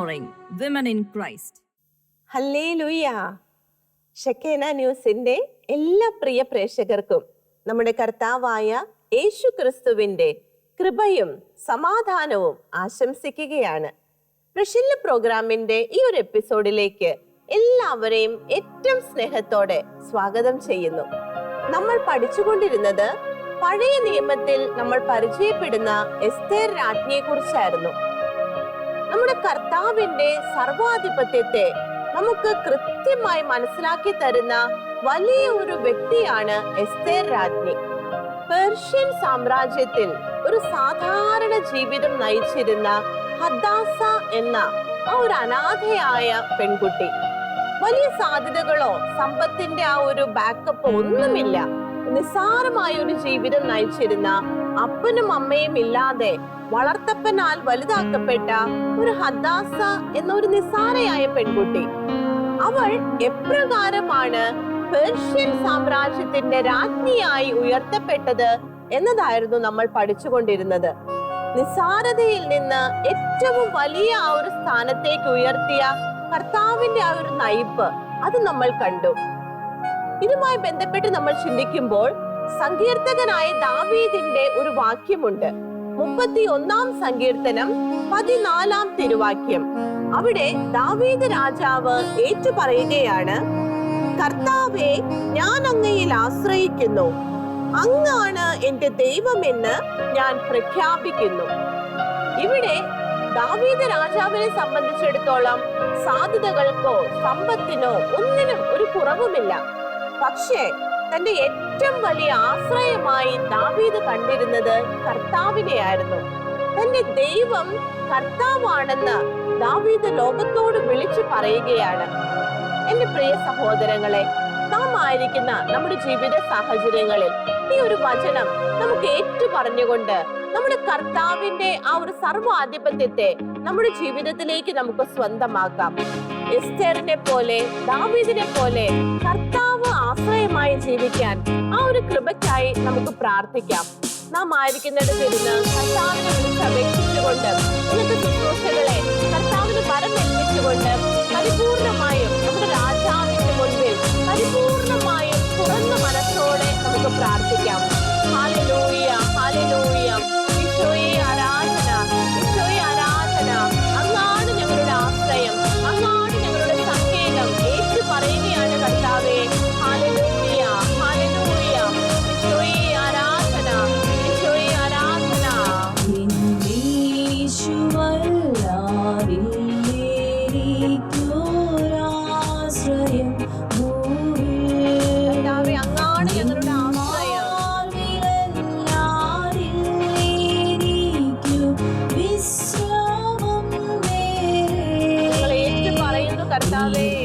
women in Christ. Hallelujah Shekinah ന്യൂസിന്റെ എല്ലാ പ്രിയ പ്രേക്ഷകർക്കും നമ്മുടെ കർത്താവായ യേശു ക്രിസ്തുവിന്റെ കൃപയും സമാധാനവും ആശംസിക്കുകയാണ്. പ്രഷില്ല പ്രോഗ്രാമിന്റെ ഈ ഒരു എപ്പിസോഡിലേക്ക് എല്ലാവരെയും ഏറ്റവും സ്നേഹത്തോടെ സ്വാഗതം ചെയ്യുന്നു. നമ്മൾ പഠിച്ചുകൊണ്ടിരുന്നത് പഴയ നിയമത്തിൽ നമ്മൾ പരിചയപ്പെടുന്ന എസ്തേർ രാജ്ഞിയെ കുറിച്ചായിരുന്നു നമ്മുടെ കർത്താവിന്റെ സർവാധിപത്യത്തെ നമുക്ക് കൃത്യമായി മനസ്സിലാക്കി തരുന്ന വലിയ ഒരു വ്യക്തിയാണ് എസ്തേർ രാജ്ഞി. പേർഷ്യൻ സാമ്രാജ്യത്തിൽ ഒരു സാധാരണ ജീവിതം നയിച്ചിരുന്ന ഹദാസ എന്ന ആ ഒരു അനാഥയായ പെൺകുട്ടി. വലിയ സാധ്യതകളോ സമ്പത്തിന്റെ ആ ഒരു ബാക്കപ്പോ ഒന്നുമില്ല. നിസ്സാരമായ ഒരു ജീവിതം നയിച്ചിരുന്ന അപ്പനും അമ്മയും ഇല്ലാതെ വളർത്തപ്പനാൽ വലുതാക്കപ്പെട്ട ഒരു ഹദാസ എന്ന ഒരു നിസാരയായ പെൺകുട്ടി. അവൾ എപ്രകാരമാണ് പേർഷ്യൻ സാമ്രാജ്യത്തിന്റെ രാജ്ഞിയായി ഉയർത്തപ്പെട്ടത് എന്നതായിരുന്നു നമ്മൾ പഠിച്ചുകൊണ്ടിരുന്നത്. നിസാരതയിൽ നിന്ന് ഏറ്റവും വലിയ ആ ഒരു സ്ഥാനത്തേക്ക് ഉയർത്തിയ കർത്താവിന്റെ ആ ഒരു നയിപ്പ് അത് നമ്മൾ കണ്ടു. ഇതുമായി ബന്ധപ്പെട്ട് നമ്മൾ ചിന്തിക്കുമ്പോൾ സങ്കീർത്തകനായ ദാവീദിന്റെ ഒരു വാക്യമുണ്ട്. മുപ്പത്തി ഒന്നാം സങ്കീർത്തനം പതിനാലാം തിരുവാക്യം. അവിടെ ദാവീദ് രാജാവ് ഏറ്റു പറയുകയാണ് കർത്താവെ ഞാൻ അങ്ങയിൽ ആശ്രയിക്കുന്നു. അങ്ങാണ് എന്റെ ദൈവമെന്ന് ഞാൻ പ്രഖ്യാപിക്കുന്നു. ഇവിടെ ദാവീദ് രാജാവിനെ സംബന്ധിച്ചിടത്തോളം സാധ്യതകൾക്കോ സമ്പത്തിനോ ഒന്നിനും ഒരു കുറവുമില്ല. പക്ഷേ തന്റെ ഏറ്റവും വലിയ ആശ്രയമായി ദാവീദ് കണ്ടിരുന്നത് കർത്താവിനെയായിരുന്നു. തന്റെ ദൈവം കർത്താവാണെന്ന് ദാവീദ് ലോകത്തോട് വിളിച്ചു പറയുകയാണ്. എന്റെ പ്രിയ സഹോദരങ്ങളെ നാം ആയിരിക്കുന്ന നമ്മുടെ ജീവിത സാഹചര്യങ്ങളിൽ ഈ ഒരു വചനം നമുക്ക് ഏറ്റു പറഞ്ഞുകൊണ്ട് നമ്മുടെ കർത്താവിന്റെ ആ ഒരു സർവാധിപത്യത്തെ നമ്മുടെ ജീവിതത്തിലേക്ക് നമുക്ക് സ്വന്തമാക്കാം. എസ്റ്റേറിനെ പോലെ ദാവീദിനെ പോലെ കർത്താവ് ആശ്രയമായി ജീവിക്കാൻ ആ ഒരു കൃപയ്ക്കായി നമുക്ക് പ്രാർത്ഥിക്കാം. നാം ആയിരിക്കുന്നിടത്തിരുന്ന് കർത്താവിനെ വിളിച്ച് അപേക്ഷിച്ചുകൊണ്ട് ഇന്നത്തെ ശുശ്രൂഷകളെ കർത്താവിന് പരമേൽപ്പിച്ചുകൊണ്ട് പരിപൂർണമായും നമ്മുടെ രാജാവിന്റെ മുൻപിൽ പരിപൂർണമായും തുറന്ന മനസ്സോടെ നമുക്ക് പ്രാർത്ഥിക്കാം. ഹാലലൂയ ഹാലലൂയ ഈശോയെ ആരാധന Sabi.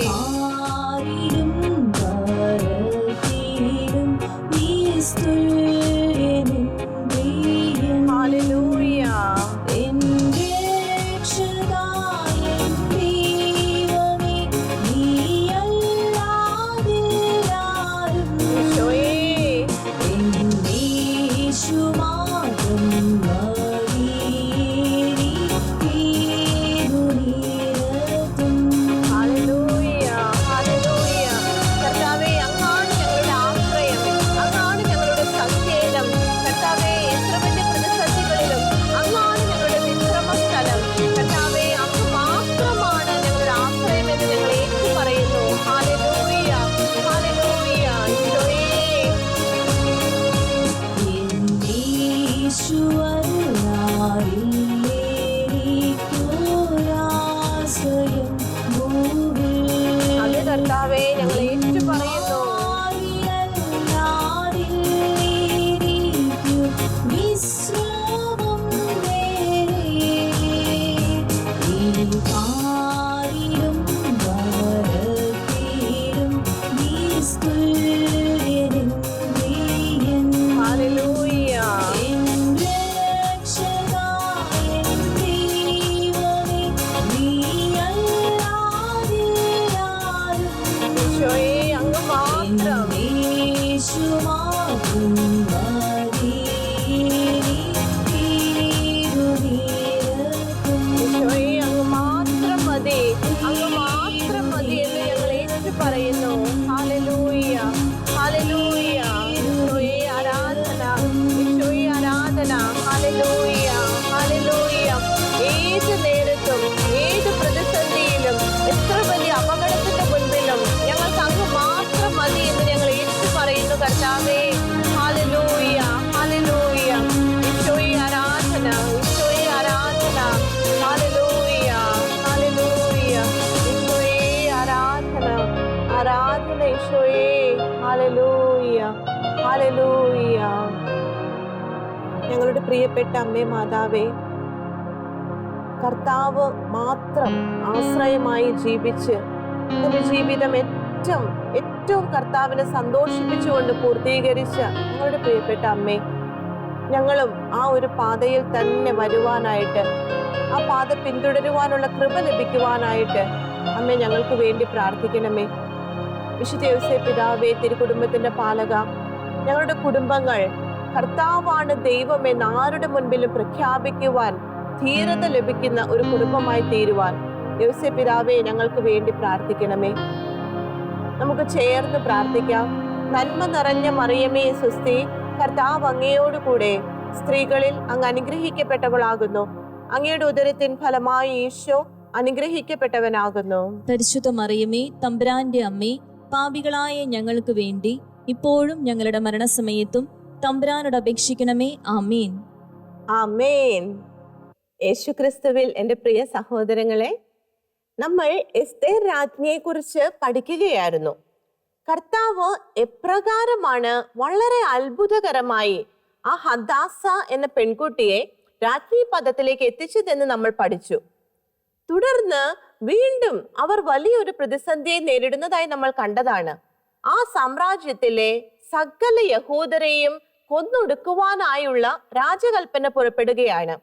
പ്രിയപ്പെട്ട അമ്മേ മാതാവേ കർത്താവ് മാത്രം ആശ്രയമായി ജീവിച്ച് ജീവിതം ഏറ്റവും ഏറ്റവും കർത്താവിനെ സന്തോഷിപ്പിച്ചുകൊണ്ട് പൂർത്തീകരിച്ച ഞങ്ങളുടെ പ്രിയപ്പെട്ട അമ്മേ ഞങ്ങളും ആ ഒരു പാതയിൽ തന്നെ വരുവാനായിട്ട് ആ പാത പിന്തുടരുവാനുള്ള കൃപ ലഭിക്കുവാനായിട്ട് അമ്മേ ഞങ്ങൾക്ക് വേണ്ടി പ്രാർത്ഥിക്കണമേ. വിശുദ്ധ യോസേ പിതാവേ തിരുകുടുംബത്തിന്റെ പാലക ഞങ്ങളുടെ കുടുംബങ്ങൾ കർത്താവാണ് ദൈവം എന്ന് ആരുടെ മുൻപിലും പ്രഖ്യാപിക്കുവാൻ ധീരത ലഭിക്കുന്ന ഒരു കുടുംബമായി തീരുവാൻ. ദിവസ്യ പിതാവെ ഞങ്ങൾക്ക് വേണ്ടി പ്രാർത്ഥിക്കണമേ. നമുക്ക് ചേർന്ന് പ്രാർത്ഥിക്കാം. നന്മ നിറഞ്ഞ മറിയമേ സുസ്തി കർത്താവ് അങ്ങയോടുകൂടെ സ്ത്രീകളിൽ അങ്ങ് അനുഗ്രഹിക്കപ്പെട്ടവളാകുന്നു. അങ്ങയുടെ ഉദരത്തിൻ ഫലമായി ഈശോ അനുഗ്രഹിക്കപ്പെട്ടവനാകുന്നു. പരിശുദ്ധ മറിയമേ തമ്പുരാന്റെ അമ്മേ പാപികളായ ഞങ്ങൾക്ക് വേണ്ടി ഇപ്പോഴും ഞങ്ങളുടെ മരണസമയത്തും തമ്പുരാനോട് അപേക്ഷിക്കണമേ. ആമീൻ. ആമേൻ. യേശുക്രിസ്തുവിൽ എന്റെ പ്രിയ സഹോദരങ്ങളെ നമ്മൾ എസ്തേർ രാജ്ഞിയെ കുറിച്ച് പഠിക്കുകയായിരുന്നു. കർത്താവ് എപ്രകാരമാണ് വളരെ അത്ഭുതകരമായി ആ ഹദാസ എന്ന പെൺകുട്ടിയെ രാജ്ഞി പദത്തിലേക്ക് എത്തിച്ചതെന്ന് നമ്മൾ പഠിച്ചു. തുടർന്ന് വീണ്ടും അവർ വലിയൊരു പ്രതിസന്ധിയെ നേരിടുന്നതായി നമ്മൾ കണ്ടതാണ്. ആ സാമ്രാജ്യത്തിലെ സകല യഹൂദരെയും കൊന്നൊടുക്കുവാനായുള്ള രാജകൽപ്പന പുറപ്പെടുകയാണ്.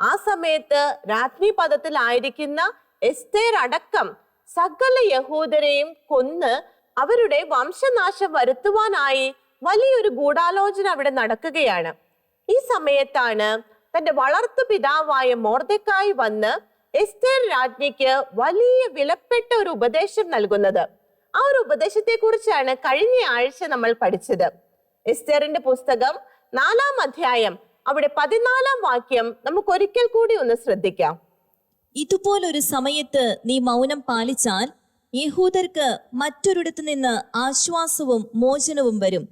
ആ സമയത്ത് രാജ്ഞി പദത്തിലായിരിക്കുന്ന എസ്തേർ അടക്കം സകല യഹൂദരെയും കൊന്ന് അവരുടെ വംശനാശം വരുത്തുവാനായി വലിയൊരു ഗൂഢാലോചന അവിടെ നടക്കുകയാണ്. ഈ സമയത്താണ് തന്റെ വളർത്തു പിതാവായ മോർദക്കായി വന്ന് എസ്തേർ രാജ്ഞിക്ക് വലിയ വിലപ്പെട്ട ഒരു ഉപദേശം നൽകുന്നത്. ആ ഒരു ഉപദേശത്തെ കുറിച്ചാണ് കഴിഞ്ഞ ആഴ്ച നമ്മൾ പഠിച്ചത്. എസ്തേറിന്റെ പുസ്തകം നാലാം അധ്യായം അവിടെ പതിനാലാം വാക്യം നമുക്ക് ഒരിക്കൽ കൂടി ഒന്ന് ശ്രദ്ധിക്കാം. ഇതുപോലൊരു സമയത്ത് നീ മൗനം പാലിച്ചാൽ യഹൂദർക്ക് മറ്റൊരിടത്തു നിന്ന് ആശ്വാസവും മോചനവും വരും.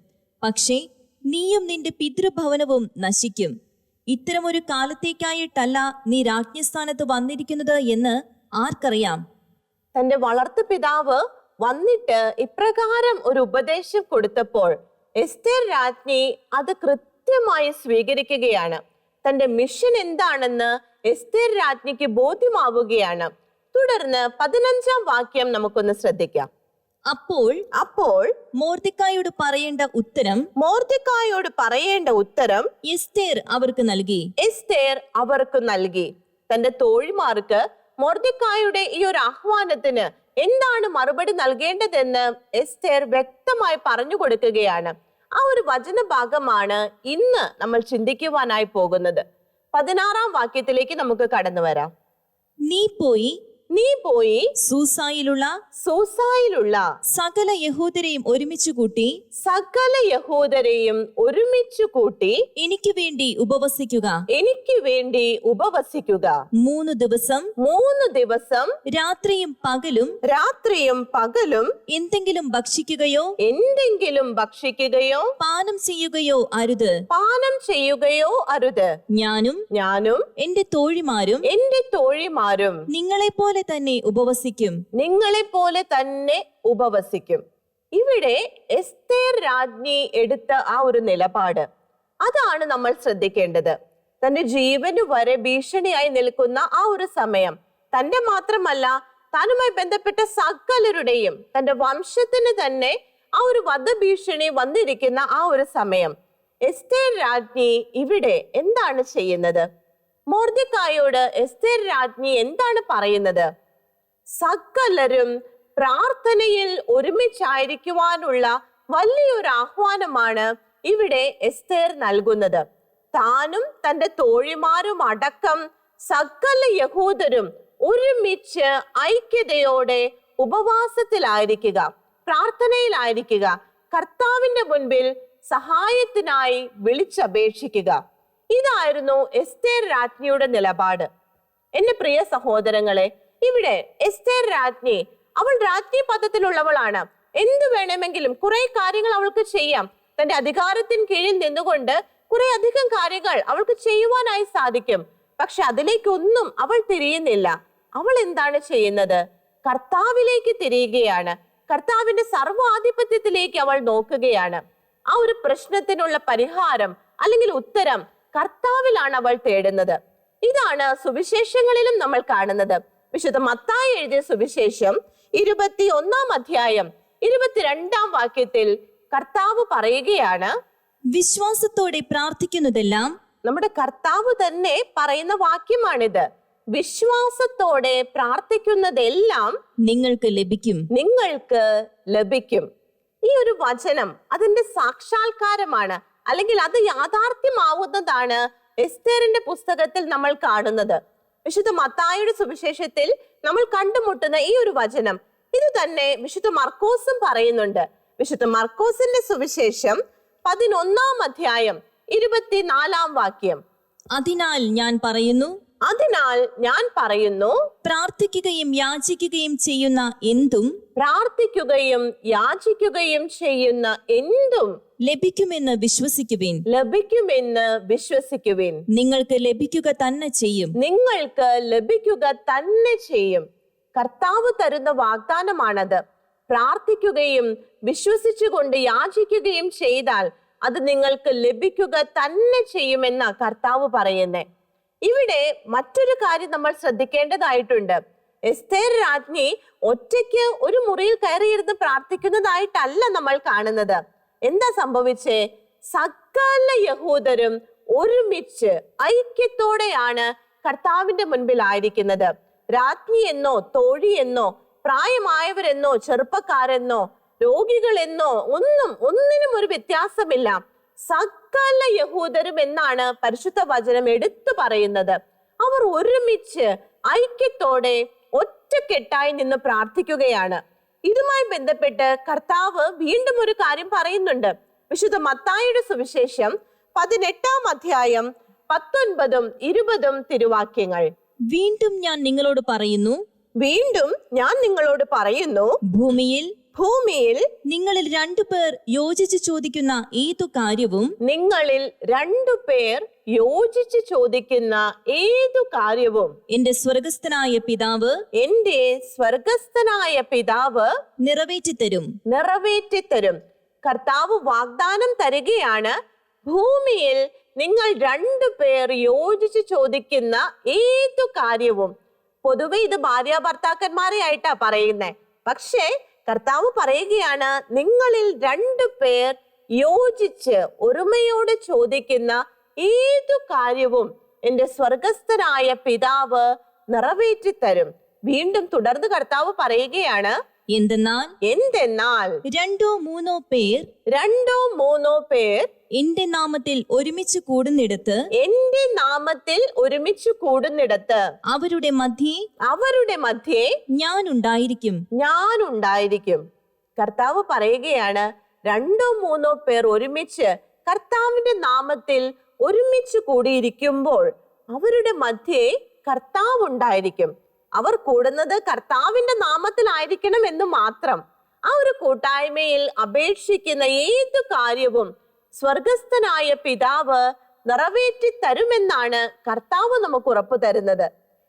പക്ഷേ നീയും നിന്റെ പിതൃഭവനവും നശിക്കും. ഇത്തരമൊരു കാലത്തേക്കായിട്ടല്ല നീ രാജ്ഞസ്ഥാനത്ത് വന്നിരിക്കുന്നത് എന്ന് ആർക്കറിയാം? തന്റെ വളർത്തു പിതാവ് വന്നിട്ട് ഇപ്രകാരം ഒരു ഉപദേശം കൊടുത്തപ്പോൾ എസ്തേർ രാജ്ഞി അത് കൃത്യമായി സ്വീകരിക്കുകയാണ്. തന്റെ മിഷൻ എന്താണെന്ന് എസ്തേർ രാജ്ഞിക്ക് ബോധ്യമാവുകയാണ്. തുടർന്ന് പതിനഞ്ചാം വാക്യം നമുക്കൊന്ന് ശ്രദ്ധിക്കാം. അപ്പോൾ അപ്പോൾ മോർദിക്കായോട് പറയേണ്ട ഉത്തരം മോർദിക്കായോട് പറയേണ്ട ഉത്തരം എസ്തേർ അവർക്ക് നൽകി. എസ്തേർ അവർക്ക് നൽകി. തന്റെ തോഴിമാർക്ക് മോർദിക്കായുടെ ഈ ഒരു ആഹ്വാനത്തിന് എന്താണ് മറുപടി നൽകേണ്ടതെന്ന് എസ്തേർ വ്യക്തമായി പറഞ്ഞു കൊടുക്കുകയാണ്. ആ ഒരു വചന ഭാഗമാണ് ഇന്ന് നമ്മൾ ചിന്തിക്കുവാനായി പോകുന്നത്. പതിനാറാം വാക്യത്തിലേക്ക് നമുക്ക് കടന്നു വരാം. നീ പോയി നീ പോയി സൂസായിലുള്ള സൂസായിലുള്ള സകല യഹൂദരെയും ഒരുമിച്ച് കൂട്ടി സകല യഹൂദരെയും ഒരുമിച്ചു കൂട്ടി എനിക്ക് വേണ്ടി ഉപവസിക്കുക. എനിക്ക് വേണ്ടി ഉപവസിക്കുക. മൂന്ന് ദിവസം മൂന്ന് ദിവസം രാത്രിയും പകലും രാത്രിയും പകലും എന്തെങ്കിലും ഭക്ഷിക്കുകയോ എന്തെങ്കിലും ഭക്ഷിക്കുകയോ പാനം ചെയ്യുകയോ അരുത്. പാനം ചെയ്യുകയോ അരുത്. ഞാനും ഞാനും എന്റെ തോഴിമാരും എന്റെ തോഴിമാരും നിങ്ങളെപ്പോലെ തന്നെ ഉപവസിക്കും. നിങ്ങളെ പോലെ തന്നെ ഉപവസിക്കും. ഇവിടെ എസ്തേർ രാജ്ഞി എടുത്ത ആ ഒരു നിലപാട്. അതാണ് നമ്മൾ ശ്രദ്ധിക്കേണ്ടത്. തന്റെ ജീവന് വരെ ഭീഷണിയായി നിൽക്കുന്ന ആ ഒരു സമയം. തന്റെ മാത്രമല്ല താനുമായി ബന്ധപ്പെട്ട സകലരുടെയും തന്റെ വംശത്തിന് തന്നെ ആ ഒരു വധഭീഷണി വന്നിരിക്കുന്ന ആ ഒരു സമയം. എസ്തേർ രാജ്ഞി ഇവിടെ എന്താണ് ചെയ്യുന്നത്? മോർദിക്കായോട് എസ്തേർ രാജ്ഞി എന്താണ് പറയുന്നത്? സകലരും പ്രാർത്ഥനയിൽ ഒരുമിച്ചായിരിക്കുവാനുള്ള വലിയൊരു ആഹ്വാനമാണ് ഇവിടെ എസ്തേർ നൽകുന്നത്. താനും തന്റെ തോഴിമാരും അടക്കം സകല യഹൂദരും ഒരുമിച്ച് ഐക്യതയോടെ ഉപവാസത്തിലായിരിക്കുക പ്രാർത്ഥനയിലായിരിക്കുക കർത്താവിന്റെ മുൻപിൽ സഹായത്തിനായി വിളിച്ചപേക്ഷിക്കുക. ഇതായിരുന്നു എസ്തേർ രാജ്ഞിയുടെ നിലപാട്. എന്റെ പ്രിയ സഹോദരങ്ങളെ ഇവിടെ എസ്തേർ രാജ്ഞി അവൾ രാജ്ഞി പദത്തിലുള്ളവളാണ് എന്തു വേണമെങ്കിലും കുറെ കാര്യങ്ങൾ അവൾക്ക് ചെയ്യാം. തന്റെ അധികാരത്തിന് കീഴിൽ നിന്നുകൊണ്ട് കുറെ അധികം കാര്യങ്ങൾ അവൾക്ക് ചെയ്യുവാനായി സാധിക്കും. പക്ഷെ അതിലേക്കൊന്നും അവൾ തിരിയുന്നില്ല. അവൾ എന്താണ് ചെയ്യുന്നത്? കർത്താവിലേക്ക് തിരിയുകയാണ്. കർത്താവിന്റെ സർവാധിപത്യത്തിലേക്ക് അവൾ നോക്കുകയാണ്. ആ ഒരു പ്രശ്നത്തിനുള്ള പരിഹാരം അല്ലെങ്കിൽ ഉത്തരം കർത്താവിലാണ് അവൾ തേടുന്നത്. ഇതാണ് സുവിശേഷങ്ങളിലും നമ്മൾ കാണുന്നത്. വിശുദ്ധ മത്തായി എഴുതിയ സുവിശേഷം ഇരുപത്തി ഒന്നാം അധ്യായം ഇരുപത്തിരണ്ടാം വാക്യത്തിൽ കർത്താവ് പറയുകയാണ് വിശ്വാസത്തോടെ പ്രാർത്ഥിക്കുന്നതെല്ലാം നമ്മുടെ കർത്താവ് തന്നെ പറയുന്ന വാക്യമാണിത്. വിശ്വാസത്തോടെ പ്രാർത്ഥിക്കുന്നതെല്ലാം നിങ്ങൾക്ക് ലഭിക്കും. നിങ്ങൾക്ക് ലഭിക്കും. ഈ ഒരു വചനം അതിന്റെ സാക്ഷാത്കാരമാണ്. അല്ലെങ്കിൽ അത് യാഥാർത്ഥ്യമാവുന്നതാണ് എസ്തേറിന്റെ പുസ്തകത്തിൽ നമ്മൾ കാണുന്നത്. വിശുദ്ധ മത്തായുടെ സുവിശേഷത്തിൽ നമ്മൾ കണ്ടുമുട്ടുന്ന ഈ ഒരു വചനം. ഇത് തന്നെ വിശുദ്ധ മർക്കോസും പറയുന്നുണ്ട്. വിശുദ്ധ മർക്കോസിന്റെ സുവിശേഷം പതിനൊന്നാം അധ്യായം ഇരുപത്തിനാലാം വാക്യം. അതിനാൽ ഞാൻ പറയുന്നു അതിനാൽ ഞാൻ പറയുന്നു പ്രാർത്ഥിക്കുകയും യാചിക്കുകയും ചെയ്യുന്ന എന്തും പ്രാർത്ഥിക്കുകയും യാചിക്കുകയും ചെയ്യുന്ന എന്തും ലഭിക്കുമെന്ന് വിശ്വസിക്കുവിൻ. ലഭിക്കുമെന്ന് വിശ്വസിക്കുവിൻ. നിങ്ങൾക്ക് ലഭിക്കുക തന്നെ ചെയ്യും. നിങ്ങൾക്ക് ലഭിക്കുക തന്നെ ചെയ്യും. കർത്താവ് തരുന്ന വാഗ്ദാനമാണത്. പ്രാർത്ഥിക്കുകയും വിശ്വസിച്ചുകൊണ്ട് യാചിക്കുകയും ചെയ്താൽ അത് നിങ്ങൾക്ക് ലഭിക്കുക തന്നെ ചെയ്യുമെന്ന കർത്താവ് പറയുന്നേ. ഇവിടെ മറ്റൊരു കാര്യം നമ്മൾ ശ്രദ്ധിക്കേണ്ടതായിട്ടുണ്ട്. എസ്തേർ രാജ്ഞി ഒറ്റയ്ക്ക് ഒരു മുറിയിൽ കയറിയിരുന്ന് പ്രാർത്ഥിക്കുന്നതായിട്ടല്ല നമ്മൾ കാണുന്നത്. എന്താ സംഭവിച്ചേ? സകല യഹൂദരും ഒരുമിച്ച് ഐക്യത്തോടെയാണ് കർത്താവിന്റെ മുൻപിലായിരിക്കുന്നത് രാജ്ഞി എന്നോ തോഴി എന്നോ പ്രായമായവരെന്നോ ചെറുപ്പക്കാരെന്നോ രോഗികളെന്നോ ഒന്നും ഒന്നിനും ഒരു വ്യത്യാസമില്ല. സകല യഹൂദരും എന്നാണ് പരിശുദ്ധ വചനം എടുത്തു പറയുന്നത്. അവർ ഒരുമിച്ച് ഐക്യത്തോടെ ഒറ്റക്കെട്ടായി നിന്ന് പ്രാർത്ഥിക്കുകയാണ്. ഇതുമായി ബന്ധപ്പെട്ട് കർത്താവ് വീണ്ടും ഒരു കാര്യം പറയുന്നുണ്ട്. വിശുദ്ധ മത്തായിയുടെ സുവിശേഷം പതിനെട്ടാം അധ്യായം പത്തൊൻപതും ഇരുപതും തിരുവാക്യങ്ങൾ. വീണ്ടും ഞാൻ നിങ്ങളോട് പറയുന്നു. വീണ്ടും ഞാൻ നിങ്ങളോട് പറയുന്നു. ഭൂമിയിൽ ഭൂമിയിൽ നിങ്ങളിൽ രണ്ടു പേർ യോജിച്ച് ചോദിക്കുന്ന ഏതു കാര്യവും നിങ്ങളിൽ രണ്ടു പേർ യോജിച്ച് ചോദിക്കുന്ന ഏതു കാര്യവും എന്റെ സ്വർഗസ്ഥനായ പിതാവ് എന്റെ സ്വർഗസ്ഥനായ പിതാവ് നിറവേറ്റിത്തരും. നിറവേറ്റി തരും കർത്താവ് വാഗ്ദാനം തരികയാണ്. ഭൂമിയിൽ നിങ്ങൾ രണ്ടു പേർ യോജിച്ച് ചോദിക്കുന്ന ഏതു കാര്യവും. പൊതുവെ ഇത് ഭാര്യ ഭർത്താക്കന്മാരെ ആയിട്ടാ പറയുന്നേ. പക്ഷേ കർത്താവ് പറയുകയാണ് നിങ്ങളിൽ രണ്ടു പേർ യോജിച്ച് ഒരുമയോട് ചോദിക്കുന്ന ഏതു കാര്യവും എന്റെ സ്വർഗസ്ഥനായ പിതാവ് നിറവേറ്റി തരും വീണ്ടും തുടർന്ന് കർത്താവ് പറയുകയാണ് എന്തെന്നാൽ? എന്തെന്നാൽ? രണ്ടോ മൂന്നോ പേർ രണ്ടോ മൂന്നോ പേർ എന്റെ നാമത്തിൽ ഒരുമിച്ച് കൂടുന്നിടത്ത് എന്റെ നാമത്തിൽ ഒരുമിച്ച് കൂടുന്നിടത്ത് അവരുടെ മധ്യേ അവരുടെ മധ്യേ ഞാൻ ഉണ്ടായിരിക്കും ഞാൻ ഉണ്ടായിരിക്കും കർത്താവ് പറയുകയാണ് രണ്ടോ മൂന്നോ പേർ ഒരുമിച്ച് കർത്താവിന്റെ നാമത്തിൽ ഒരുമിച്ച് കൂടിയിരിക്കുമ്പോൾ അവരുടെ മധ്യേ കർത്താവ് ഉണ്ടായിരിക്കും അവർ കൂടുന്നത് കർത്താവിന്റെ നാമത്തിലായിരിക്കണം എന്ന് മാത്രം. ആ ഒരു കൂട്ടായ്മയിൽ അപേക്ഷിക്കുന്ന ഏതു കാര്യവും സ്വർഗസ്ഥനായ പിതാവ് നിറവേറ്റി തരുമെന്നാണ് കർത്താവ് നമുക്ക് ഉറപ്പ് തരുന്നത്.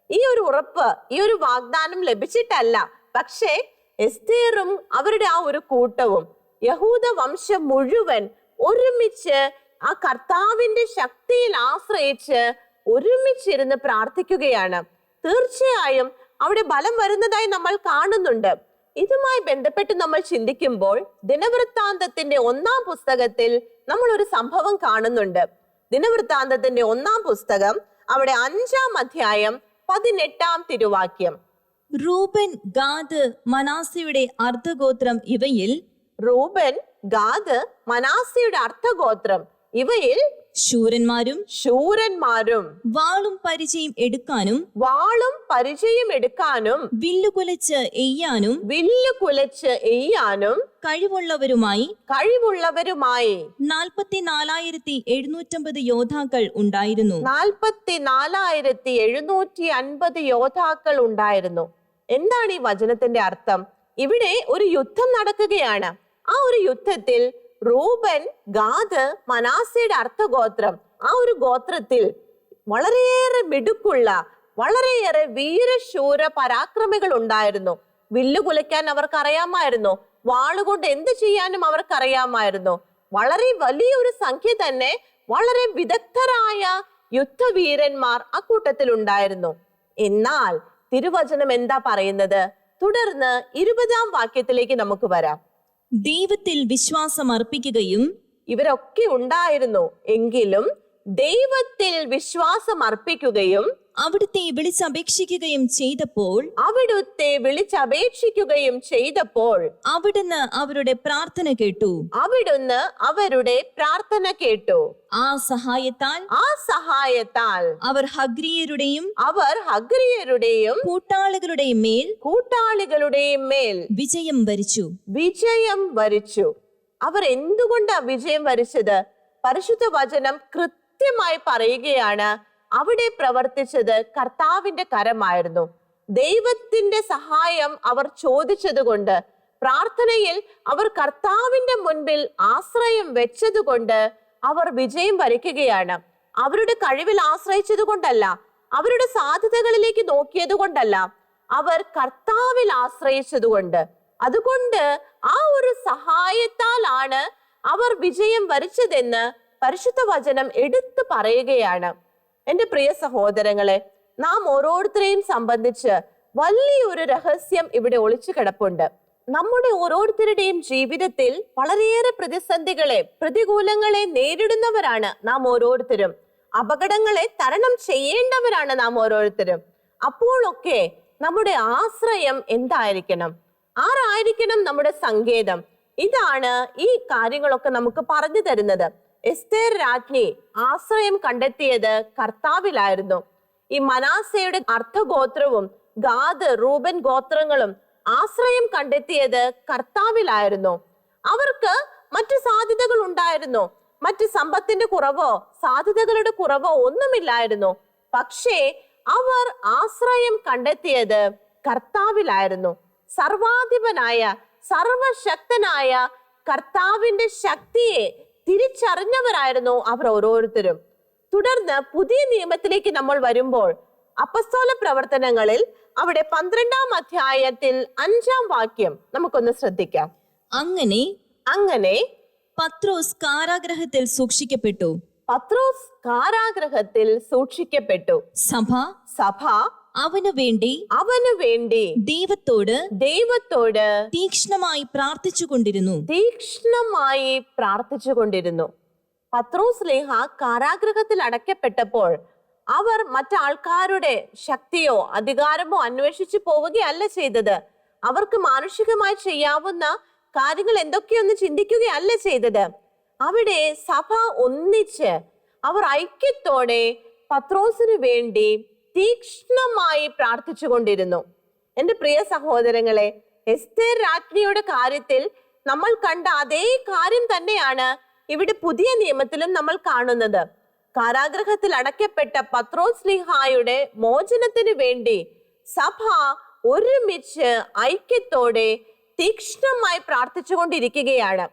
ഈ ഒരു ഉറപ്പ് ഈ ഒരു വാഗ്ദാനം ലഭിച്ചിട്ടല്ല. പക്ഷേ എസ്തേറും അവരുടെ ആ ഒരു കൂട്ടവും യഹൂദ വംശം മുഴുവൻ ഒരുമിച്ച് ആ കർത്താവിന്റെ ശക്തിയിൽ ആശ്രയിച്ച് ഒരുമിച്ചിരുന്ന് പ്രാർത്ഥിക്കുകയാണ്. തീർച്ചയായും അവിടെ ബലം വരുന്നതായി നമ്മൾ കാണുന്നുണ്ട്. ഇതുമായി ബന്ധപ്പെട്ട് നമ്മൾ ചിന്തിക്കുമ്പോൾ ദിനവൃത്താന്തത്തിന്റെ ഒന്നാം പുസ്തകത്തിൽ നമ്മൾ ഒരു സംഭവം കാണുന്നുണ്ട്. ദിനവൃത്താന്തത്തിന്റെ ഒന്നാം പുസ്തകം അവിടെ അഞ്ചാം അധ്യായം പതിനെട്ടാം തിരുവാക്യം. റൂബൻ ഗാദ് മനാസിയുടെ അർദ്ധഗോത്രം ഇവയിൽ റൂബൻ ഗാദ് മനാസിയുടെ അർത്ഥഗോത്രം ഇവയിൽ ശൂരന്മാരും ശൂരന്മാരും വാളും പരിചയം എടുക്കാനും വാളും പരിചയം എടുക്കാനും വില്ലുകുലച്ച് എയ്യാനും വില്ലുകുലച്ച് എയ്യാനും കഴിവുള്ളവരുമായി കഴിവുള്ളവരുമായി നാൽപ്പത്തിനാലായിരത്തി എഴുന്നൂറ്റമ്പത് യോദ്ധാക്കൾ ഉണ്ടായിരുന്നു. നാൽപ്പത്തി നാലായിരത്തി എഴുന്നൂറ്റി അൻപത് യോദ്ധാക്കൾ ഉണ്ടായിരുന്നു. എന്താണ് ഈ വചനത്തിന്റെ അർത്ഥം? ഇവിടെ ഒരു യുദ്ധം നടക്കുകയാണ്. ആ ഒരു യുദ്ധത്തിൽ റൂബൻ ഗാദ് മനാസയുടെ അർത്ഥഗോത്രം. ആ ഒരു ഗോത്രത്തിൽ വളരെയേറെ മിടുക്കുള്ള വളരെയേറെ വീരശൂര പരാക്രമികൾ ഉണ്ടായിരുന്നു. വില്ലു കുലയ്ക്കാൻ അവർക്ക് അറിയാമായിരുന്നു വാളുകൊണ്ട് എന്ത് ചെയ്യാനും അവർക്ക് അറിയാമായിരുന്നു വളരെ വലിയൊരു സംഖ്യ തന്നെ വളരെ വിദഗ്ധരായ യുദ്ധവീരന്മാർ ആ കൂട്ടത്തിൽ ഉണ്ടായിരുന്നു. എന്നാൽ തിരുവചനം എന്താ പറയുന്നത്? തുടർന്ന് ഇരുപതാം വാക്യത്തിലേക്ക് നമുക്ക് വരാം. ദൈവത്തിൽ വിശ്വാസം അർപ്പിക്കുകയും ഇവരൊക്കെ ഉണ്ടായിരുന്നു എങ്കിലും ദൈവത്തിൽ വിശ്വാസം അർപ്പിക്കുകയും അവിടുത്തെ വിളിച്ചപേക്ഷിക്കുകയും ചെയ്തപ്പോൾ അവിടുത്തെ വിളിച്ചപേക്ഷിക്കുകയും ചെയ്തപ്പോൾ അവിടുന്ന് അവരുടെ പ്രാർത്ഥന കേട്ടു. അവിടുന്ന് അവരുടെ പ്രാർത്ഥന കേട്ടു. ആ സഹായത്താൽ ആ സഹായത്താൽ അവർ ഹഗ്രിയരുടെയും അവർ ഹഗ്രിയരുടെയും കൂട്ടാളികളുടെയും മേൽ കൂട്ടാളികളുടെയും മേൽ വിജയം വരിച്ചു. വിജയം വരിച്ചു. അവർ എന്തുകൊണ്ടാ വിജയം വരിച്ചത്? പരിശുദ്ധ വചനം കൃത്യമായി പറയുകയാണ്. അവിടെ പ്രവർത്തിച്ചത് കർത്താവിന്റെ കരമായിരുന്നു. ദൈവത്തിന്റെ സഹായം അവർ ചോദിച്ചതുകൊണ്ട് പ്രാർത്ഥനയിൽ അവർ കർത്താവിന്റെ മുൻപിൽ ആശ്രയം വെച്ചതുകൊണ്ട് അവർ വിജയം വരയ്ക്കുകയാണ് അവരുടെ കഴിവിൽ ആശ്രയിച്ചത് കൊണ്ടല്ല അവരുടെ സാധ്യതകളിലേക്ക് നോക്കിയത് കൊണ്ടല്ല അവർ കർത്താവിൽ ആശ്രയിച്ചതുകൊണ്ട്. അതുകൊണ്ട് ആ ഒരു സഹായത്താലാണ് അവർ വിജയം വരിച്ചതെന്ന് പരിശുദ്ധ വചനം എടുത്തു പറയുകയാണ്. എന്റെ പ്രിയ സഹോദരങ്ങളെ നാം ഓരോരുത്തരെയും സംബന്ധിച്ച് വലിയൊരു രഹസ്യം ഇവിടെ ഒളിച്ചു കിടപ്പുണ്ട്. നമ്മുടെ ഓരോരുത്തരുടെയും ജീവിതത്തിൽ വളരെയേറെ പ്രതിസന്ധികളെ പ്രതികൂലങ്ങളെ നേരിടുന്നവരാണ് നാം ഓരോരുത്തരും. അപകടങ്ങളെ തരണം ചെയ്യേണ്ടവരാണ് നാം ഓരോരുത്തരും. അപ്പോഴൊക്കെ നമ്മുടെ ആശ്രയം എന്തായിരിക്കണം? ആരായിരിക്കണം നമ്മുടെ സങ്കേതം? ഇതാണ് ഈ കാര്യങ്ങളൊക്കെ നമുക്ക് പറഞ്ഞു തരുന്നത്. എസ്തേർ രാജ്ഞി ആശ്രയം കണ്ടെത്തിയത് കർത്താവിലായിരുന്നു. ഈ മനാസയുടെ അർത്ഥഗോത്രവും ഗാദ് റൂബൻ ഗോത്രങ്ങളും ആശ്രയം കണ്ടെത്തിയത് കർത്താവിലായിരുന്നു. അവർക്ക് മറ്റു സാധ്യതകൾ ഉണ്ടായിരുന്നു. മറ്റു സമ്പത്തിന്റെ കുറവോ സാധ്യതകളുടെ കുറവോ ഒന്നുമില്ലായിരുന്നു. പക്ഷേ അവർ ആശ്രയം കണ്ടെത്തിയത് കർത്താവിലായിരുന്നു. സർവാധിപനായ സർവശക്തനായ കർത്താവിന്റെ ശക്തിയെ തിരിച്ചറിഞ്ഞവരായിരുന്നു അവർ ഓരോരുത്തരും. തുടർന്ന് പുതിയ നിയമത്തിലേക്ക് നമ്മൾ വരുമ്പോൾ അപ്പസ്തോല പ്രവർത്തനങ്ങളിൽ അവിടെ പന്ത്രണ്ടാം അധ്യായത്തിൽ അഞ്ചാം വാക്യം നമുക്കൊന്ന് ശ്രദ്ധിക്കാം. അങ്ങനെ അങ്ങനെ പത്രോസ് കാരാഗ്രഹത്തിൽ സൂക്ഷിക്കപ്പെട്ടു. പത്രോസ് കാരാഗ്രഹത്തിൽ സൂക്ഷിക്കപ്പെട്ടു. സഭ സഭ അവനു വേണ്ടി അവനു വേണ്ടി ദൈവത്തോട് ദൈവത്തോട് തീക്ഷ്ണമായി പ്രാർത്ഥിച്ചുകൊണ്ടിരുന്നു. തീക്ഷ്ണമായി പ്രാർത്ഥിച്ചുകൊണ്ടിരുന്നു. പത്രോസ് ലേഹ കാരാഗ്രഹത്തിൽ അടയ്ക്കപ്പെട്ടപ്പോൾ അവർ മറ്റാൾക്കാരുടെ ശക്തിയോ അധികാരമോ അന്വേഷിച്ചു പോവുകയല്ല ചെയ്തത്. അവർക്ക് മാനുഷികമായി ചെയ്യാവുന്ന കാര്യങ്ങൾ എന്തൊക്കെയൊന്ന് ചിന്തിക്കുകയല്ല ചെയ്തത്. അവിടെ സഭ ഒന്നിച്ച് അവർ ഐക്യത്തോടെ പത്രോസിനു വേണ്ടി തീക്ഷ്ണമായി പ്രാർത്ഥിച്ചുകൊണ്ടിരുന്നു എന്റെ പ്രിയ സഹോദരങ്ങളെ എസ്തേർ രാജ്ഞിയുടെ കാര്യത്തിൽ നമ്മൾ കണ്ട അതേ കാര്യം തന്നെയാണ് ഇവിടെ പുതിയ നിയമത്തിലും നമ്മൾ കാണുന്നത്. കാരാഗ്രഹത്തിൽ അടയ്ക്കപ്പെട്ട പത്രോസ് ലിഹായുടെ മോചനത്തിന് വേണ്ടി സഭ ഒരുമിച്ച് ഐക്യത്തോടെ തീക്ഷ്ണമായി പ്രാർത്ഥിച്ചുകൊണ്ടിരിക്കുകയാണ്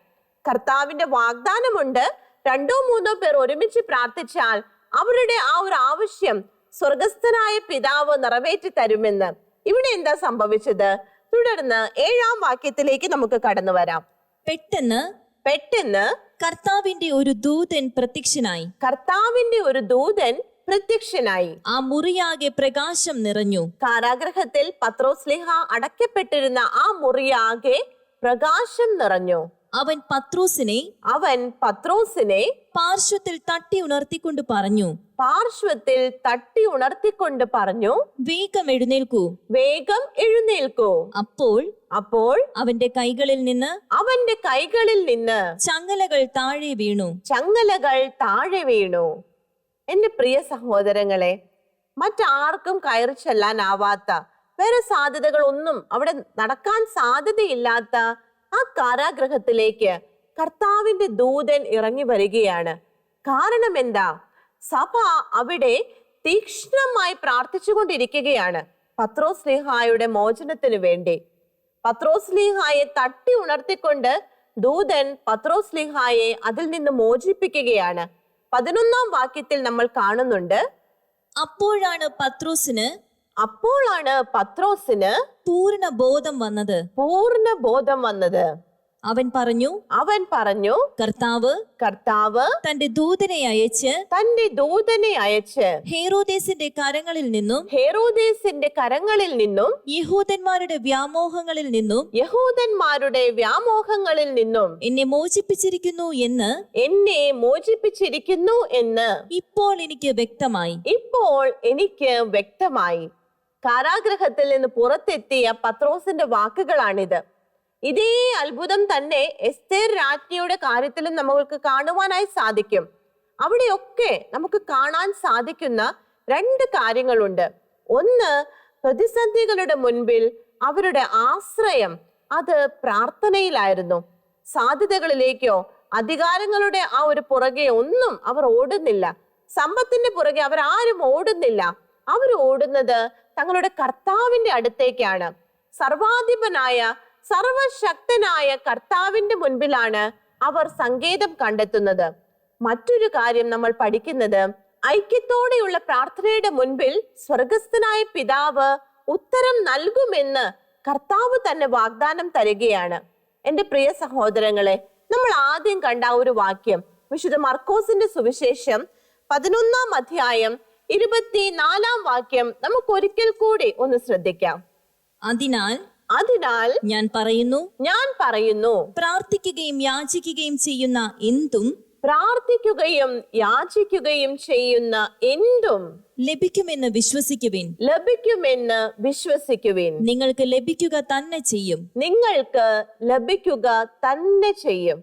കർത്താവിന്റെ വാഗ്ദാനമുണ്ട്. രണ്ടോ മൂന്നോ പേർ ഒരുമിച്ച് പ്രാർത്ഥിച്ചാൽ അവരുടെ ആ ഒരു ആവശ്യം സ്വർഗസ്ഥനായ പിതാവ് നിറവേറ്റി തരുമെന്ന്. ഇവിടെ എന്താ സംഭവിച്ചത്? തുടർന്ന് ഏഴാം വാക്യത്തിലേക്ക് നമുക്ക് കടന്നു വരാം. പെട്ടെന്ന് പെട്ടെന്ന് കർത്താവിന്റെ ഒരു ദൂതൻ പ്രത്യക്ഷനായി. കർത്താവിന്റെ ഒരു ദൂതൻ പ്രത്യക്ഷനായി. ആ മുറിയാകെ പ്രകാശം നിറഞ്ഞു. കാരാഗ്രഹത്തിൽ പത്രോസ്ലിഹ അടക്കപ്പെട്ടിരുന്ന ആ മുറിയാകെ പ്രകാശം നിറഞ്ഞു. അവൻ പത്രോസിനെ അവൻ പത്രോസിനെ പാർശ്വത്തിൽ തട്ടി ഉണർത്തിക്കൊണ്ട് പറഞ്ഞു പാർശ്വത്തിൽ തട്ടി ഉണർത്തിക്കൊണ്ട് പറഞ്ഞു വേഗം എഴുന്നേൽക്കൂ. വേഗം എഴുന്നേൽക്കൂ. അപ്പോൾ അപ്പോൾ അവന്റെ കൈകളിൽ നിന്ന് അവന്റെ കൈകളിൽ നിന്ന് ചങ്ങലകൾ താഴെ വീണു. ചങ്ങലകൾ താഴെ വീണു. എന്റെ പ്രിയ സഹോദരങ്ങളെ മറ്റാർക്കും കയറി ചെല്ലാനാവാത്ത വേറെ സാധ്യതകളൊന്നും അവിടെ നടക്കാൻ സാധ്യതയില്ലാത്ത ആ കാരാഗ്രഹത്തിലേക്ക് കർത്താവിന്റെ ദൂതൻ ഇറങ്ങി വരികയാണ്. കാരണം എന്താ? സഭ അവിടെ തീക്ഷ്ണമായി പ്രാർത്ഥിച്ചുകൊണ്ടിരിക്കുകയാണ് പത്രോസ് ലീഹായുടെ മോചനത്തിനു വേണ്ടി. പത്രോസ് ലീഹായെ തട്ടി ഉണർത്തിക്കൊണ്ട് ദൂതൻ പത്രോസ് ലീഹായെ അതിൽ നിന്ന് മോചിപ്പിക്കുകയാണ്. പതിനൊന്നാം വാക്യത്തിൽ നമ്മൾ കാണുന്നുണ്ട് അപ്പോഴാണ് പത്രോസിന് അപ്പോഴാണ് പത്രോസിന് പൂർണ ബോധം വന്നത്. പൂർണ ബോധം വന്നത്. അവൻ പറഞ്ഞു അവൻ പറഞ്ഞു കർത്താവ് കർത്താവ് തന്റെ ദൂതനെ അയച്ച് തന്റെ ദൂതനെ അയച്ച് ഹേറോദേസിന്റെ കരങ്ങളിൽ നിന്നും ഹേറോദേശിന്റെ കരങ്ങളിൽ നിന്നും യഹൂദന്മാരുടെ വ്യാമോഹങ്ങളിൽ നിന്നും യഹൂദന്മാരുടെ വ്യാമോഹങ്ങളിൽ നിന്നും എന്നെ മോചിപ്പിച്ചിരിക്കുന്നു എന്ന് എന്നെ മോചിപ്പിച്ചിരിക്കുന്നു എന്ന് ഇപ്പോൾ എനിക്ക് വ്യക്തമായി. ഇപ്പോൾ എനിക്ക് വ്യക്തമായി. കാരാഗ്രഹത്തിൽ നിന്ന് പുറത്തെത്തിയ പത്രോസിന്റെ വാക്കുകളാണിത്. ഇതേ അത്ഭുതം തന്നെ എസ്തേർ രാജ്ഞിയുടെ കാര്യത്തിലും നമുക്ക് കാണുവാനായി സാധിക്കും. അവിടെയൊക്കെ നമുക്ക് കാണാൻ സാധിക്കുന്ന രണ്ട് കാര്യങ്ങളുണ്ട്. ഒന്ന് പ്രതിസന്ധികളുടെ മുൻപിൽ അവരുടെ ആശ്രയം അത് പ്രാർത്ഥനയിലായിരുന്നു. സാധ്യതകളിലേക്കോ അധികാരങ്ങളുടെ ആ ഒരു പുറകെ ഒന്നും അവർ ഓടുന്നില്ല. സമ്പത്തിന്റെ പുറകെ അവർ ആരും ഓടുന്നില്ല. അവർ ഓടുന്നത് തങ്ങളുടെ കർത്താവിന്റെ അടുത്തേക്കാണ്. സർവാധിപനായ സർവശക്തനായ കർത്താവിന്റെ മുൻപിലാണ് അവർ സങ്കേതം കണ്ടെത്തുന്നത്. മറ്റൊരു കാര്യം നമ്മൾ പഠിക്കുന്നത് ഐക്യത്തോടെയുള്ള പ്രാർത്ഥനയുടെ മുൻപിൽ സ്വർഗസ്ഥനായ പിതാവ് ഉത്തരം നൽകുമെന്ന് കർത്താവ് തന്നെ വാഗ്ദാനം തരികയാണ്. എന്റെ പ്രിയ സഹോദരങ്ങളെ നമ്മൾ ആദ്യം കണ്ട ഒരു വാക്യം വിശുദ്ധ മർക്കോസിന്റെ സുവിശേഷം പതിനൊന്നാം അധ്യായം ഇരുപത്തിനാലാം വാക്യം നമുക്ക് ഒരിക്കൽ കൂടി ഒന്ന് ശ്രദ്ധിക്കാം. അതിനാൽ അതിനാൽ ഞാൻ പറയുന്നു ഞാൻ പറയുന്നു പ്രാർത്ഥിക്കുകയും യാചിക്കുകയും ചെയ്യുന്ന എന്തും പ്രാർത്ഥിക്കുകയും യാചിക്കുകയും ചെയ്യുന്ന എന്തും ലഭിക്കുമെന്ന് വിശ്വസിക്കുവിൻ. ലഭിക്കുമെന്ന് വിശ്വസിക്കുവിൻ. നിങ്ങൾക്ക് ലഭിക്കുക തന്നെ ചെയ്യും. നിങ്ങൾക്ക് ലഭിക്കുക തന്നെ ചെയ്യും.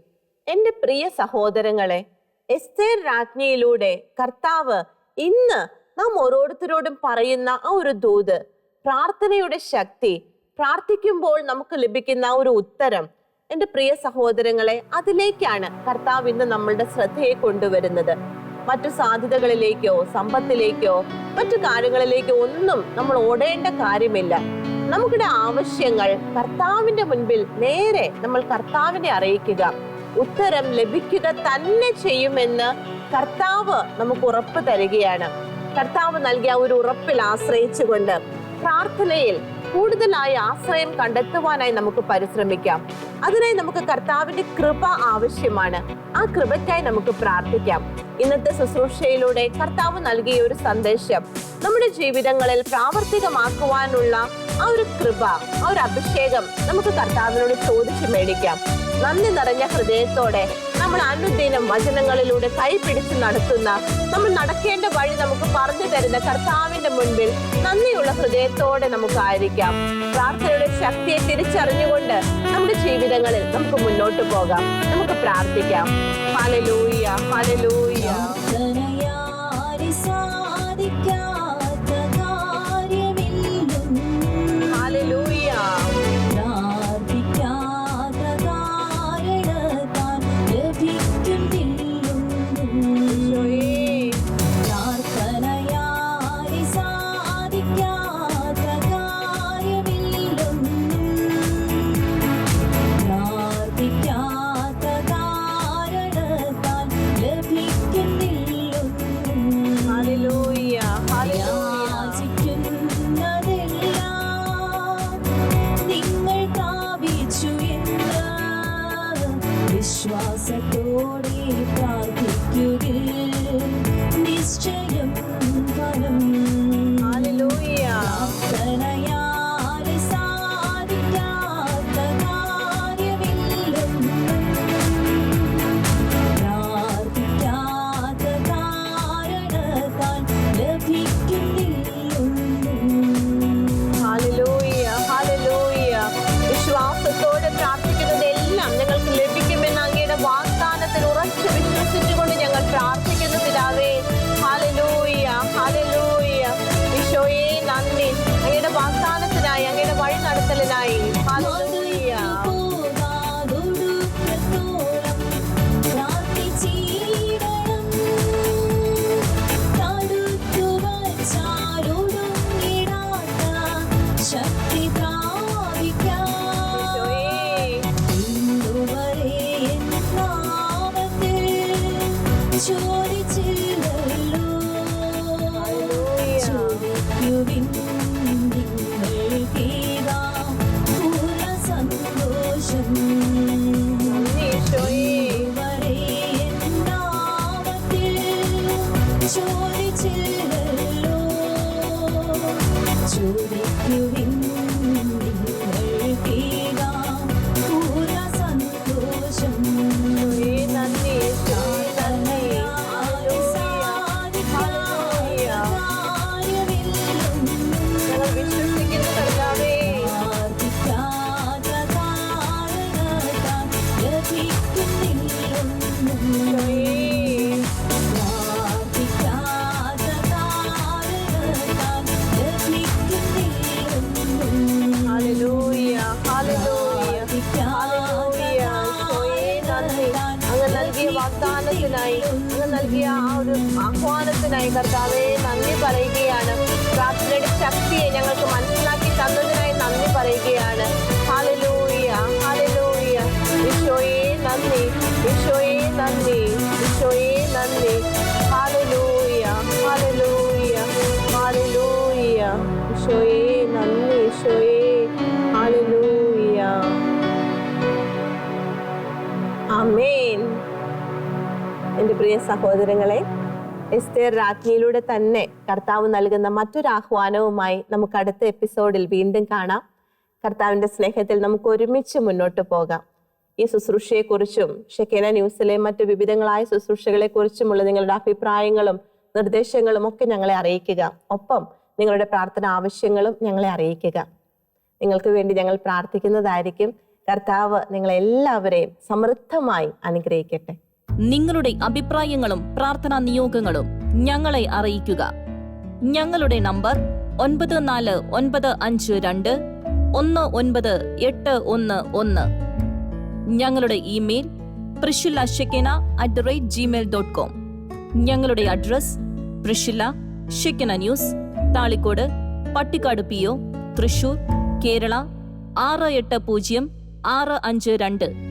എന്റെ പ്രിയ സഹോദരങ്ങളെ എസ്തേർ രാജ്ഞിയിലൂടെ കർത്താവ് ഇന്ന് നാം ഓരോരുത്തരോടും പറയുന്ന ആ ഒരു ദൂത് പ്രാർത്ഥനയുടെ ശക്തി പ്രാർത്ഥിക്കുമ്പോൾ നമുക്ക് ലഭിക്കുന്ന ഒരു ഉത്തരം എന്റെ പ്രിയ സഹോദരങ്ങളെ അതിലേക്കാണ് കർത്താവ് ഇന്ന് നമ്മളുടെ ശ്രദ്ധയെ കൊണ്ടുവരുന്നത്. മറ്റു സാധ്യതകളിലേക്കോ സമ്പത്തിലേക്കോ മറ്റു കാര്യങ്ങളിലേക്കോ ഒന്നും നമ്മൾ ഓടേണ്ട കാര്യമില്ല. നമ്മുടെ ആവശ്യങ്ങൾ കർത്താവിന്റെ മുൻപിൽ നേരെ നമ്മൾ കർത്താവിനെ അറിയിക്കുക. ഉത്തരം ലഭിക്കുക തന്നെ ചെയ്യുമെന്ന് കർത്താവ് നമുക്ക് ഉറപ്പ് തരികയാണ്. കർത്താവ് നൽകിയ ഒരു ഉറപ്പിൽ ആശ്രയിച്ചുകൊണ്ട് പ്രാർത്ഥനയിൽ കൂടുതലായി ആശ്രയം കണ്ടെത്തുവാനായി നമുക്ക് പരിശ്രമിക്കാം. അതിനായി നമുക്ക് കർത്താവിന്റെ കൃപ ആവശ്യമാണ്. ആ കൃപയ്ക്കായി നമുക്ക് പ്രാർത്ഥിക്കാം. ഇന്നത്തെ ശുശ്രൂഷയിലൂടെ കർത്താവ് നൽകിയ ഒരു സന്ദേശം നമ്മുടെ ജീവിതങ്ങളിൽ പ്രാവർത്തികമാക്കുവാനുള്ള ആ ഒരു കൃപ ആ ഒരു അഭിഷേകം നമുക്ക് കർത്താവിനോട് ചോദിച്ചു മേടിക്കാം. നന്ദി നിറഞ്ഞ ഹൃദയത്തോടെ നമ്മൾ അനുദിനം വചനങ്ങളിലൂടെ കൈപിടിച്ച് നടത്തുന്ന നമ്മൾ നടക്കേണ്ട വഴി നമുക്ക് പറഞ്ഞു തരുന്ന കർത്താവിന്റെ മുൻപിൽ നന്ദിയുള്ള ഹൃദയത്തോടെ നമുക്ക് ആയിരിക്കാം പ്രാർത്ഥനയുടെ ശക്തിയെ തിരിച്ചറിഞ്ഞുകൊണ്ട് നമ്മുടെ ജീവിതങ്ങളിൽ നമുക്ക് മുന്നോട്ട് പോകാം. നമുക്ക് പ്രാർത്ഥിക്കാം. Hallelujah hallelujah. നന്ദി പറയുകയാണ്. പ്രാർത്ഥനയുടെ ശക്തിയെ ഞങ്ങൾക്ക് മനസ്സിലാക്കി തന്നതിനായി നന്ദി പറയുകയാണ്. ഹാലലൂയ ഹാലലൂയ ഈശോയെ നന്ദി ഈശോയെ നന്ദി ഈശോയെ നന്ദി. ഹാലലൂയ ഹാലലൂയ ഹാലലൂയ ഈശോയെ നന്ദി ഈശോയെ ഹാലലൂയ ആമേൻ. എന്റെ പ്രിയ സഹോദരങ്ങളെ എസ്തേർ രാജ്ഞിയിലൂടെ തന്നെ കർത്താവ് നൽകുന്ന മറ്റൊരു ആഹ്വാനവുമായി നമുക്ക് അടുത്ത എപ്പിസോഡിൽ വീണ്ടും കാണാം. കർത്താവിന്റെ സ്നേഹത്തിൽ നമുക്ക് ഒരുമിച്ച് മുന്നോട്ട് പോകാം. ഈ ശുശ്രൂഷയെക്കുറിച്ചും ഷെക്കേന ന്യൂസിലെ മറ്റു വിവിധങ്ങളായ ശുശ്രൂഷകളെക്കുറിച്ചുമുള്ള നിങ്ങളുടെ അഭിപ്രായങ്ങളും നിർദ്ദേശങ്ങളും ഒക്കെ ഞങ്ങളെ അറിയിക്കുക. ഒപ്പം നിങ്ങളുടെ പ്രാർത്ഥന ആവശ്യങ്ങളും ഞങ്ങളെ അറിയിക്കുക. നിങ്ങൾക്ക് വേണ്ടി ഞങ്ങൾ പ്രാർത്ഥിക്കുന്നതായിരിക്കും. കർത്താവ് നിങ്ങളെല്ലാവരെയും സമൃദ്ധമായി അനുഗ്രഹിക്കട്ടെ. നിങ്ങളുടെ അഭിപ്രായങ്ങളും പ്രാർത്ഥനാ നിയോഗങ്ങളും ഞങ്ങളെ അറിയിക്കുക. ഞങ്ങളുടെ നമ്പർ ഒൻപത് നാല് ഒൻപത് അഞ്ച് രണ്ട് ഒന്ന് ഒൻപത് എട്ട് ഒന്ന് ഒന്ന്. ഞങ്ങളുടെ email Priscilla Shekinah at the rate Gmail dot com ഞങ്ങളുടെ address Priscilla Shekinah news Thalikkode Pattikkad P O Thrissur Kerala ആറ് എട്ട് പൂജ്യം ആറ് അഞ്ച് രണ്ട്.